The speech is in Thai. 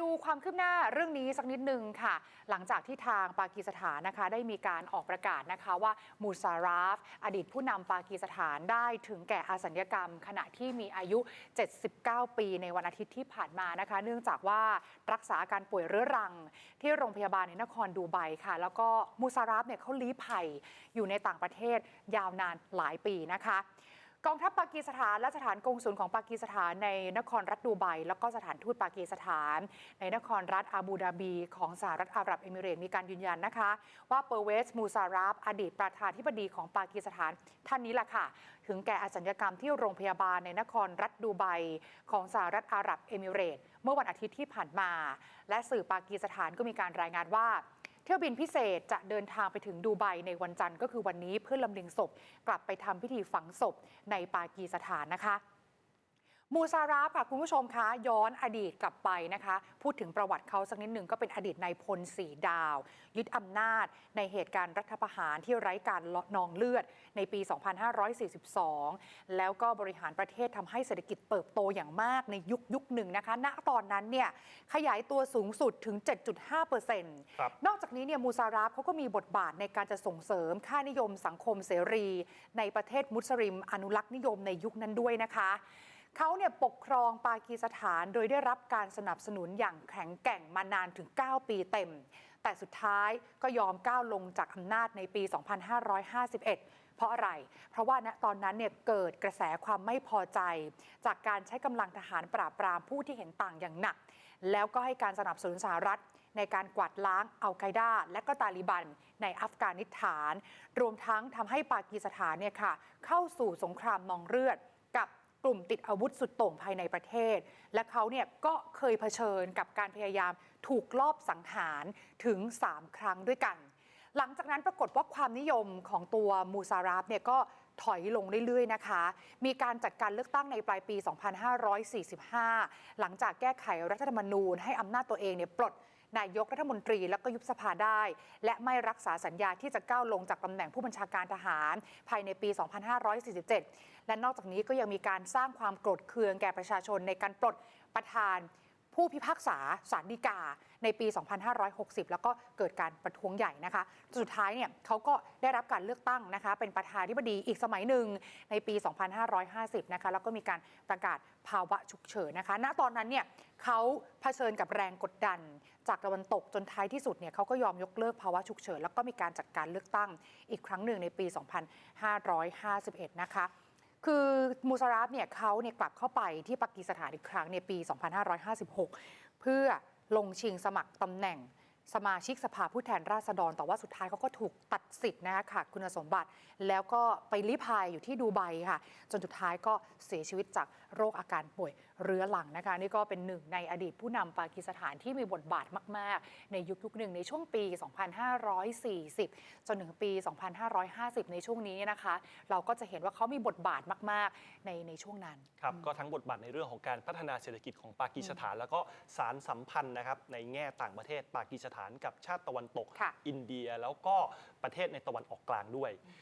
ดูความคืบหน้าเรื่องนี้สักนิดนึงค่ะ หลังจากที่ทางปากีสถานนะคะได้มีการออกประกาศนะคะว่ามูซาราฟ อดีตผู้นำปากีสถานได้ถึงแก่อาสัญญกรรม ขณะที่มีอายุ 79 ปีในวันอาทิตย์ที่ผ่านมานะคะ เนื่องจากว่ารักษาอาการป่วยเรื้อรัง ที่โรงพยาบาลในนครดูไบค่ะ แล้วก็มูซาราฟเนี่ยเขาลี้ภัยอยู่ในต่างประเทศยาวนานหลายปีนะคะ กองทัพปากีสถานและสถานกงสุลของปากีสถานในนครรัฐดูไบแล้วก็สถานทูตปากีสถาน ในนครรัฐอาบูดาบี ของสหรัฐอาหรับเอมิเรต์มีการยืนยันนะคะ ว่าเปอร์เวสมูซาราฟอดีตประธานธิบดีของปากีสถานท่านนี้แหละค่ะ ถึงแก่อสัญกรรมที่โรงพยาบาลในนครรัฐดูไบของสหรัฐอาหรับเอมิเรตเมื่อวันอาทิตย์ที่ผ่านมา และสื่อปากีสถานก็มีการรายงานว่า เที่ยวบินพิเศษจะเดินทางไปถึงดูไบในวันจันทร์ก็คือวันนี้เพื่อลำเลียงศพ กลับไปทำพิธีฝังศพในปากีสถานนะคะ มูซาราฟค่ะคุณผู้ชมคะย้อนอดีตกลับไปนะคะ พูดถึงประวัติเขาสักนิดหนึ่งก็เป็นอดีตนายพลสีดาว ยึดอำนาจในเหตุการณ์รัฐประหารที่ไร้การนองเลือดในปี 2542 แล้วก็บริหารประเทศทำให้เศรษฐกิจเติบโตอย่างมากในยุคยุคหนึ่งนะคะ ณตอนนั้นเนี่ยขยายตัวสูงสุดถึง 7.5%ครับนอกจากนี้เนี่ยมูซาราฟเขาก็มีบทบาทในการจะส่งเสริมค่านิยมสังคมเสรี ในประเทศมุสลิมอนุรักษ์นิยมในยุคนั้นด้วยนะคะ เขาเนี่ยปกครองปากีสถานโดยได้รับการสนับสนุนอย่างแข็งแกร่งมานานถึง 9 ปีเต็ม แต่สุดท้ายก็ยอมก้าวลงจากอำนาจในปี 2551 เพราะอะไร เพราะว่าณตอนนั้นเนี่ยเกิดกระแสความไม่พอใจ จากการใช้กำลังทหารปราบปรามผู้ที่เห็นต่างอย่างหนัก แล้วก็ให้การสนับสนุนสหรัฐในการกวาดล้างอัลไกดาและก็ตาลิบันในอัฟกานิสถาน รวมทั้งทำให้ปากีสถานเนี่ยค่ะเข้าสู่สงครามนองเลือด ลุ่มติดอาวุธสุดโต่งภายในประเทศ และเขาเนี่ยก็เคยเผชิญกับการพยายามถูกลอบสังหารถึง 3 ครั้งด้วยกัน หลังจากนั้นปรากฏว่าความนิยมของตัวมูซาราฟเนี่ยก็ถอยลงเรื่อย ๆ นะคะ มีการจัดการเลือกตั้งในปลายปี 2545 หลังจากแก้ไขรัฐธรรมนูญให้อำนาจตัวเองเนี่ยปลด นายกรัฐมนตรีแล้วก็ยุบสภาได้ และไม่รักษาสัญญาที่จะก้าวลงจากตำแหน่งผู้บัญชาการทหาร ภายในปี 2547 และนอกจากนี้ก็ยังมีการสร้างความโกรธเคืองแก่ประชาชนในการปลดประธาน ผู้พิพากษาสารดีกาในปี 2560 แล้วก็เกิดการประท้วงใหญ่นะคะ สุดท้ายเนี่ยเขาก็ได้รับการเลือกตั้งนะคะ เป็นประธานาธิบดีอีกสมัยหนึ่งในปี 2550 นะคะ แล้วก็มีการประกาศภาวะฉุกเฉินนะคะ ณ ตอนนั้นเนี่ยเขาเผชิญกับแรงกดดัน จากตะวันตกจนท้ายที่สุดเนี่ยเขาก็ยอมยกเลิกภาวะฉุกเฉินแล้วก็มีการจัดการเลือกตั้งอีกครั้งหนึ่งในปี 2551 นะคะ คือมูซาราฟเนี่ยเขาเนี่ยกลับเข้าไปที่ปากีสถานอีกครั้งในปี 2556 เพื่อลงชิงสมัครตำแหน่ง สมาชิกสภาผู้แทนราษฎร แต่ว่าสุดท้ายเขาก็ถูกตัดสิทธิ์นะคะขาดคุณสมบัติ แล้วก็ไปลี้ภัยอยู่ที่ดูไบค่ะ จนสุดท้ายก็เสียชีวิตจากโรคอาการป่วยเรื้อรังนะคะ นี่ก็เป็นหนึ่งในอดีตผู้นำปากีสถานที่มีบทบาทมาก ๆ ในยุคยุคหนึ่งในช่วงปี 2540 จนถึงปี 2550 ในช่วงนี้นะคะ เราก็จะเห็นว่าเขามีบทบาทมาก ๆ ในในช่วงนั้นครับก็ทั้งบทบาทในเรื่องของการพัฒนาเศรษฐกิจของปากีสถาน แล้วก็สารสัมพันธ์นะครับในแง่ต่างประเทศปากีสถานกับชาติตะวันตกค่ะอินเดียแล้วก็ประเทศในตะวันออกกลางด้วย